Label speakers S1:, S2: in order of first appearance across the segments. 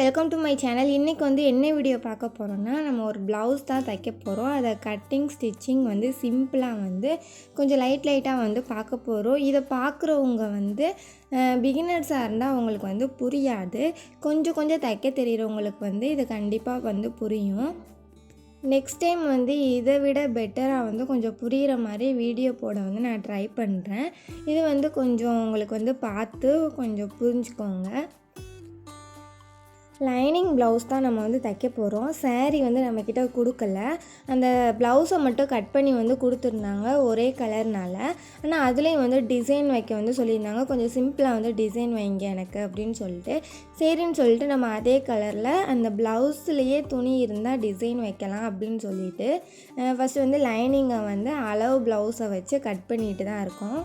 S1: Welcome to my channel இன்றைக்கி வந்து என்ன வீடியோ பார்க்க போகிறோன்னா நம்ம ஒரு ப்ளவுஸ் தான் தைக்க போகிறோம் அதை கட்டிங் ஸ்டிச்சிங் வந்து சிம்பிளாக வந்து கொஞ்சம் லைட் லைட்டாக வந்து பார்க்க போகிறோம் இதை பார்க்குறவங்க வந்து பிகினர்ஸாக இருந்தால் அவங்களுக்கு வந்து புரியாது. கொஞ்சம் கொஞ்சம் தைக்க தெரிகிறவங்களுக்கு வந்து இது கண்டிப்பாக வந்து புரியும். நெக்ஸ்ட் டைம் வந்து இதை விட பெட்டராக வந்து கொஞ்சம் புரிகிற மாதிரி வீடியோ போட வந்து நான் ட்ரை பண்ணுறேன் இது வந்து கொஞ்சம் உங்களுக்கு வந்து பார்த்து கொஞ்சம் புரிஞ்சுக்கோங்க. லைனிங் ப்ளவுஸ் தான் நம்ம வந்து தைக்க போகிறோம் சேரீ வந்து நம்மக்கிட்ட கொடுக்கல. அந்த ப்ளவுஸை மட்டும் கட் பண்ணி வந்து கொடுத்துருந்தாங்க ஒரே கலர்னால ஆனால் அதுலேயும் வந்து டிசைன் வைக்க வந்து சொல்லியிருந்தாங்க. கொஞ்சம் சிம்பிளாக வந்து டிசைன் வைங்க எனக்கு அப்படின்னு சொல்லிட்டு. சரின்னு சொல்லிட்டு நம்ம அதே கலரில் அந்த ப்ளவுஸ்லேயே துணி இருந்தால் டிசைன் வைக்கலாம் அப்படின்னு சொல்லிட்டு ஃபஸ்ட்டு வந்து லைனிங்கை வந்து அளவு ப்ளவுஸை வச்சு கட் பண்ணிட்டு தான் இருக்கோம்.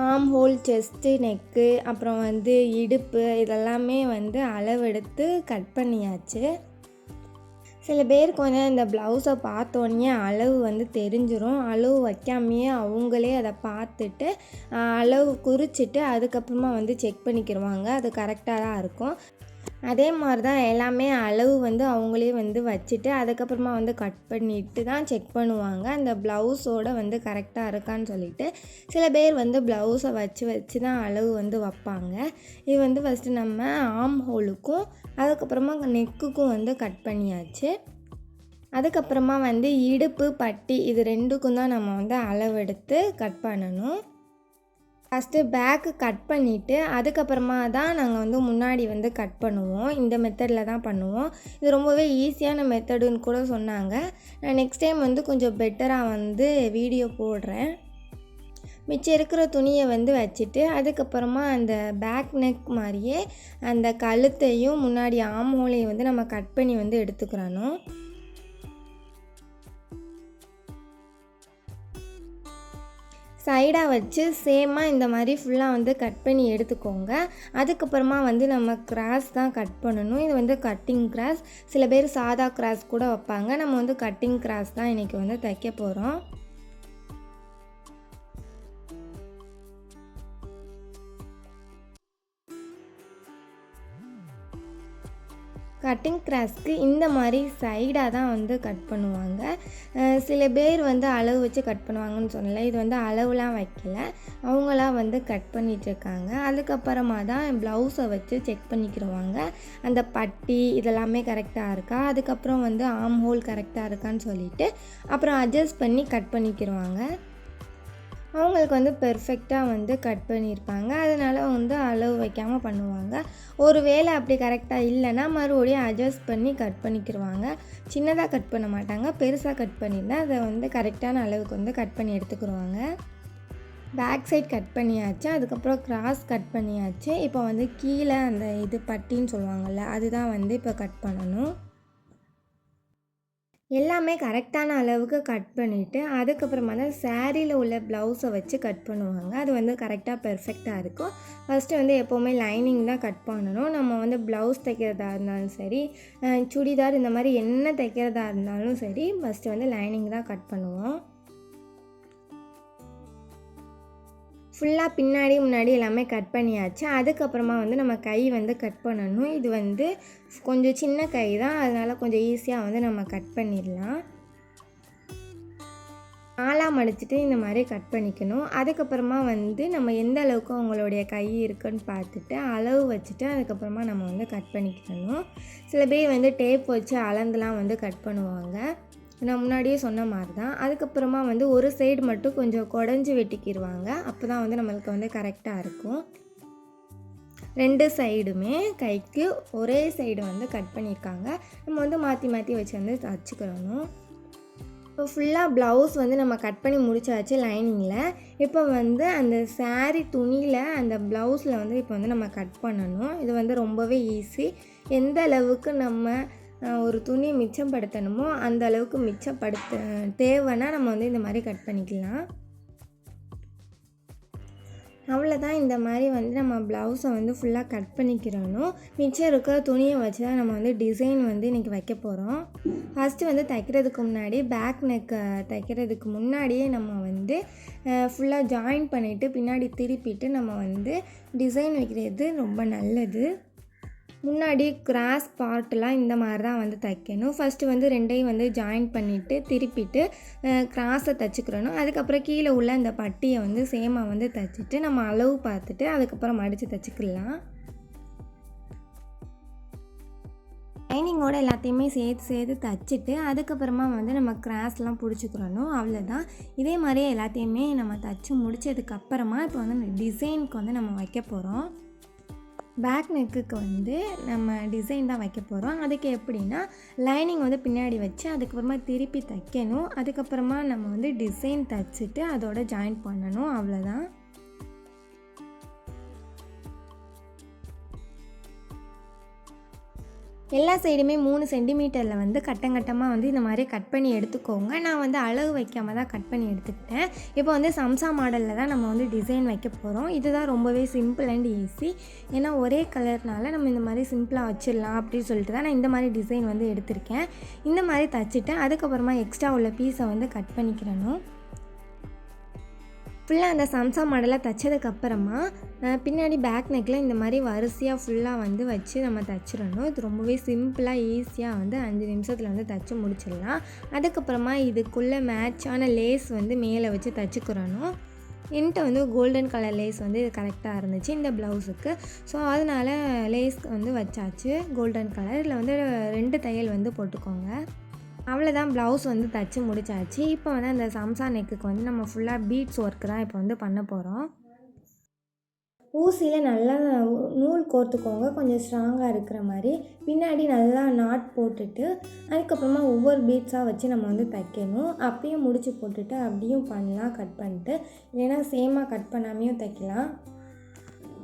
S1: ஆம் ஹோல் செஸ்ட்டு நெக்கு அப்புறம் வந்து இடுப்பு இதெல்லாமே வந்து அளவெடுத்து கட் பண்ணியாச்சு. சில பேருக்கு வந்து இந்த ப்ளவுஸை பார்த்தோன்னே அளவு வந்து தெரிஞ்சிடும் அளவு வைக்காமையே அவங்களே அதை பார்த்துட்டு அளவு குறிச்சிட்டு அதுக்கப்புறமா வந்து செக் பண்ணிக்கிடுவாங்க அது கரெக்டாக தான் இருக்கும். அதே மாதிரி தான் எல்லாமே அளவு வந்து அவங்களே வந்து வச்சுட்டு அதுக்கப்புறமா வந்து கட் பண்ணிட்டு தான் செக் பண்ணுவாங்க. அந்த ப்ளவுஸோட வந்து கரெக்டாக இருக்கான்னு சொல்லிட்டு சில பேர் வந்து ப்ளவுஸை வச்சு வச்சு தான் அளவு வந்து வைப்பாங்க. இது வந்து ஃபஸ்ட்டு நம்ம ஆம் ஹோலுக்கும் அதுக்கப்புறமா நெக்குக்கும் வந்து கட் பண்ணியாச்சு. அதுக்கப்புறமா வந்து இடுப்பு பட்டி இது ரெண்டுக்கும் தான் நம்ம வந்து அளவெடுத்து கட் பண்ணணும். ஃபஸ்ட்டு பேக்கு கட் பண்ணிவிட்டு அதுக்கப்புறமா தான் நாங்கள் வந்து முன்னாடி வந்து கட் பண்ணுவோம். இந்த மெத்தடில் தான் பண்ணுவோம். இது ரொம்பவே ஈஸியான மெத்தடுன்னு கூட சொன்னாங்க. நான் நெக்ஸ்ட் டைம் வந்து கொஞ்சம் பெட்டராக வந்து வீடியோ போடுறேன். மிச்சம் இருக்கிற துணியை வந்து வச்சுட்டு அதுக்கப்புறமா அந்த பேக் நெக் மாதிரியே அந்த கழுத்தையும் முன்னாடி ஆம்ஹோலையும் வந்து நம்ம கட் பண்ணி வந்து எடுத்துக்கிறணும். சைடாக வச்சு சேமாக இந்த மாதிரி ஃபுல்லாக வந்து கட் பண்ணி எடுத்துக்கோங்க. அதுக்கப்புறமா வந்து நம்ம கிராஸ் தான் கட் பண்ணணும். இது வந்து கட்டிங் கிராஸ் சில பேர் சாதா கிராஸ் கூட வைப்பாங்க. நம்ம வந்து கட்டிங் கிராஸ் தான் இன்றைக்கி வந்து தைக்க போகிறோம் கட்டிங் கிராஸ்க்கு இந்த மாதிரி சைடாக தான் வந்து கட் பண்ணுவாங்க. சில பேர் வந்து அளவு வச்சு கட் பண்ணுவாங்கன்னு சொன்னல இது வந்து அளவுலாம் வைக்கல. அவங்களாம் வந்து கட் பண்ணிகிட்ருக்காங்க அதுக்கப்புறமா தான் ப்ளவுஸை வச்சு செக் பண்ணிக்கிடுவாங்க அந்த பட்டி இதெல்லாமே கரெக்டாக இருக்கா? அதுக்கப்புறம் வந்து ஆம் ஹோல் கரெக்டாக இருக்கான்னு சொல்லிட்டு அப்புறம் அட்ஜஸ்ட் பண்ணி கட் பண்ணிக்கிடுவாங்க அவங்களுக்கு வந்து பெர்ஃபெக்டாக வந்து கட் பண்ணியிருப்பாங்க. அதனால் வந்து அளவு வைக்காமல் பண்ணுவாங்க. ஒரு வேளை அப்படி கரெக்டாக இல்லைன்னா மறுபடியும் அட்ஜஸ்ட் பண்ணி கட் பண்ணிக்கிடுவாங்க சின்னதாக கட் பண்ண மாட்டாங்க. பெருசாக கட் பண்ணியிருந்தால் அதை வந்து கரெக்டான அளவுக்கு வந்து கட் பண்ணி எடுத்துக்கிடுவாங்க பேக் சைட் கட் பண்ணியாச்சு. அதுக்கப்புறம் கிராஸ் கட் பண்ணியாச்சு. இப்போ வந்து கீழே அந்த இது பட்டின்னு சொல்லுவாங்கள்ல அதுதான் வந்து இப்போ கட் பண்ணணும். எல்லாமே கரெக்டான அளவுக்கு கட் பண்ணிவிட்டு அதுக்கப்புறமா தான் சேரீயில் உள்ள ப்ளவுஸை வச்சு கட் பண்ணுவாங்க. அது வந்து கரெக்டாக பெர்ஃபெக்டாக இருக்கும். ஃபஸ்ட்டு வந்து எப்போவுமே லைனிங் தான் கட் பண்ணணும். நம்ம வந்து ப்ளவுஸ் தைக்கிறதா இருந்தாலும் சரி சுடிதார் இந்த மாதிரி என்ன தைக்கிறதா இருந்தாலும் சரி ஃபஸ்ட்டு வந்து லைனிங் தான் கட் பண்ணுவோம். ஃபுல்லாக பின்னாடி முன்னாடி எல்லாமே கட் பண்ணியாச்சு. அதுக்கப்புறமா வந்து நம்ம கை வந்து கட் பண்ணணும். இது வந்து கொஞ்சம் சின்ன கை தான். அதனால் கொஞ்சம் ஈஸியாக வந்து நம்ம கட் பண்ணிடலாம். நாலாக மடிச்சிட்டு இந்த மாதிரி கட் பண்ணிக்கணும். அதுக்கப்புறமா வந்து நம்ம எந்த அளவுக்கு அவங்களுடைய கை இருக்குன்னு பார்த்துட்டு அளவு வச்சுட்டு அதுக்கப்புறமா நம்ம வந்து கட் பண்ணிக்கணும். சில பேர் வந்து டேப் வச்சு அளந்துலாம் வந்து கட் பண்ணுவாங்க. நான் முன்னாடியே சொன்ன மாதிரி தான் அதுக்கப்புறமா வந்து ஒரு சைடு மட்டும் கொஞ்சம் குடஞ்சி வெட்டிக்கிடுவாங்க அப்போ தான் வந்து நம்மளுக்கு வந்து கரெக்டாக இருக்கும். ரெண்டு சைடுமே கைக்கு ஒரே சைடு வந்து கட் பண்ணியிருக்காங்க. நம்ம வந்து மாற்றி மாற்றி வச்சு வந்து தச்சுக்கிறணும் இப்போ ஃபுல்லாக ப்ளவுஸ் வந்து நம்ம கட் பண்ணி முடிச்சாச்சு லைனிங்கில் இப்போ வந்து அந்த சாரீ துணியில் அந்த ப்ளவுஸில் வந்து இப்போ வந்து நம்ம கட் பண்ணணும். இது வந்து ரொம்பவே ஈஸி எந்த அளவுக்கு நம்ம ஒரு துணி மிச்சப்படுத்தணுமோ அந்த அளவுக்கு மிச்சப்படுத்த தேவைன்னா நம்ம வந்து இந்த மாதிரி கட் பண்ணிக்கலாம். அவ்வளோதான் இந்த மாதிரி வந்து நம்ம ப்ளவுஸை வந்து ஃபுல்லாக கட் பண்ணிக்கிறணும். மிச்சம் இருக்கிற துணியை வச்சு தான் நம்ம வந்து டிசைன் வந்து இன்றைக்கி வைக்க போகிறோம் ஃபஸ்ட்டு வந்து தைக்கிறதுக்கு முன்னாடி பேக் நெக்கை தைக்கிறதுக்கு முன்னாடியே நம்ம வந்து ஃபுல்லாக ஜாயின் பண்ணிவிட்டு பின்னாடி திருப்பிட்டு நம்ம வந்து டிசைன் வைக்கிறது ரொம்ப நல்லது. முன்னாடி கிராஸ் பார்ட்லாம் இந்த மாதிரி தான் வந்து தைக்கணும். ஃபஸ்ட்டு வந்து ரெண்டையும் வந்து ஜாயின் பண்ணிவிட்டு திருப்பிட்டு கிராஸை தைச்சிக்கிறணும். அதுக்கப்புறம் கீழே உள்ள இந்த பட்டியை வந்து சேமாக வந்து தைச்சிட்டு நம்ம அளவு பார்த்துட்டு அதுக்கப்புறம் மடித்து தைச்சிக்கலாம். லைனிங்கோடு எல்லாத்தையுமே சேர்த்து சேர்த்து தைச்சிட்டு அதுக்கப்புறமா வந்து நம்ம கிராஸ்லாம் பிடிச்சிக்கிறணும். அவ்வளோதான் இதே மாதிரியே எல்லாத்தையுமே நம்ம தைச்சி முடிச்சதுக்கப்புறமா இப்போ வந்து டிசைனுக்கு வந்து நம்ம வைக்க போகிறோம் பேக் நெக்குக்கு வந்து நம்ம டிசைன் தான் வைக்க போகிறோம் அதுக்கு எப்படின்னா லைனிங் வந்து பின்னாடி வச்சு அதுக்கப்புறமா திருப்பி தைக்கணும். அதுக்கப்புறமா நம்ம வந்து டிசைன் தைச்சிட்டு அதோட ஜாயின் பண்ணணும். அவ்வளோதான் எல்லா சைடுமே மூணு சென்டிமீட்டரில் வந்து கட்டங்கட்டமாக வந்து இந்த மாதிரி கட் பண்ணி எடுத்துக்கோங்க. நான் வந்து அளவு வைக்காம தான் கட் பண்ணி எடுத்துக்கிட்டேன். இப்போ வந்து சம்சா மாடலில் தான் நம்ம வந்து டிசைன் வைக்க போகிறோம் இதுதான் ரொம்பவே சிம்பிள் அண்ட் ஈஸி. ஏன்னா ஒரே கலர்னால நம்ம இந்த மாதிரி சிம்பிளாக வச்சிடலாம் அப்படின்னு சொல்லிட்டு தான் நான் இந்த மாதிரி டிசைன் வந்து எடுத்திருக்கேன். இந்த மாதிரி தச்சுட்டு அதுக்கப்புறமா எக்ஸ்ட்ரா உள்ள பீஸை வந்து கட் பண்ணிக்கிறணும். ஃபுல்லாக அந்த சம்சா மாடலாக தைச்சதுக்கப்புறமா பின்னாடி பேக் நெக்கில் இந்த மாதிரி வரிசையாக ஃபுல்லாக வந்து வச்சு நம்ம தைச்சிடணும். இது ரொம்பவே சிம்பிளாக ஈஸியாக வந்து அஞ்சு நிமிஷத்தில் வந்து தைச்சி முடிச்சிடலாம். அதுக்கப்புறமா இதுக்குள்ளே மேட்சான லேஸ் வந்து மேலே வச்சு தைச்சிக்கிறணும். என்கிட்ட வந்து கோல்டன் கலர் லேஸ் வந்து இது கரெக்டாக இருந்துச்சு இந்த ப்ளவுஸுக்கு ஸோ அதனால் லேஸ் வந்து வச்சாச்சு கோல்டன் கலர் இதில் வந்து ரெண்டு தையல் வந்து போட்டுக்கோங்க. அவ்வளோதான் ப்ளவுஸ் வந்து தைச்சி முடிச்சாச்சு. இப்போ வந்து அந்த சம்சா நெக்குக்கு வந்து நம்ம ஃபுல்லாக பீட்ஸ் ஒர்க் தான் இப்போ வந்து பண்ண போகிறோம் ஊசியில் நல்லா நூல் கோர்த்துக்கோங்க. கொஞ்சம் ஸ்ட்ராங்காக இருக்கிற மாதிரி. பின்னாடி நல்லா நாட் போட்டுட்டு அதுக்கப்புறமா ஒவ்வொரு பீட்ஸாக வச்சு நம்ம வந்து தைக்கணும். அப்பயும் முடிச்சு போட்டுட்டு அப்படியும் பண்ணலாம் கட் பண்ணிட்டு. இல்லைன்னா சேமாக கட் பண்ணாமையும் தைக்கலாம்.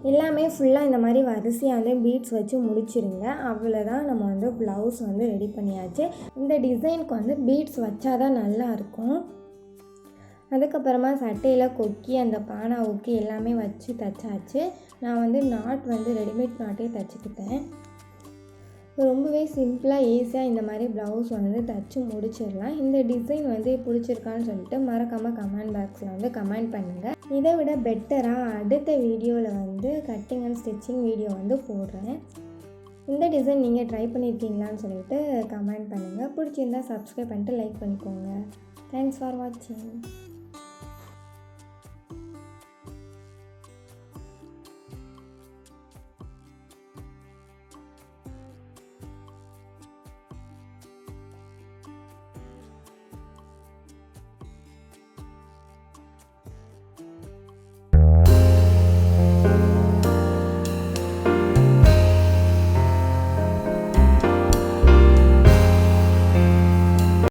S1: எல்லாமே ஃபுல்லாக இந்த மாதிரி வரிசையாக வந்து பீட்ஸ் வச்சு முடிச்சிருங்க. அவ்வளோதான் நம்ம வந்து ப்ளவுஸ் வந்து ரெடி பண்ணியாச்சு. இந்த டிசைனுக்கு வந்து பீட்ஸ் வச்சா தான் நல்லா இருக்கும். அதுக்கப்புறமா சட்டையில் கொக்கி அந்த பானா ஊக்கி எல்லாமே வச்சு தைச்சாச்சு. நான் வந்து நாட் வந்து ரெடிமேட் நாட்டே தைச்சிக்கிட்டேன். ரொம்பவே சிம்பிளாக ஈஸியாக இந்த மாதிரி ப்ளவுஸ் வந்து தைச்சி முடிச்சிடலாம். இந்த டிசைன் வந்து பிடிச்சிருக்கான்னு சொல்லிட்டு மறக்காமல் கமெண்ட் பாக்ஸில் வந்து கமெண்ட் பண்ணுங்கள் இதை விட பெட்டராக அடுத்த வீடியோவில் வந்து கட்டிங் அண்ட் ஸ்டிச்சிங் வீடியோ வந்து போடுறேன். இந்த டிசைன் நீங்கள் ட்ரை பண்ணியிருக்கீங்களான்னு சொல்லிட்டு கமெண்ட் பண்ணுங்கள் பிடிச்சிருந்தா சப்ஸ்கிரைப் பண்ணிட்டு லைக் பண்ணிக்கோங்க. தேங்க்ஸ் ஃபார் வாட்சிங்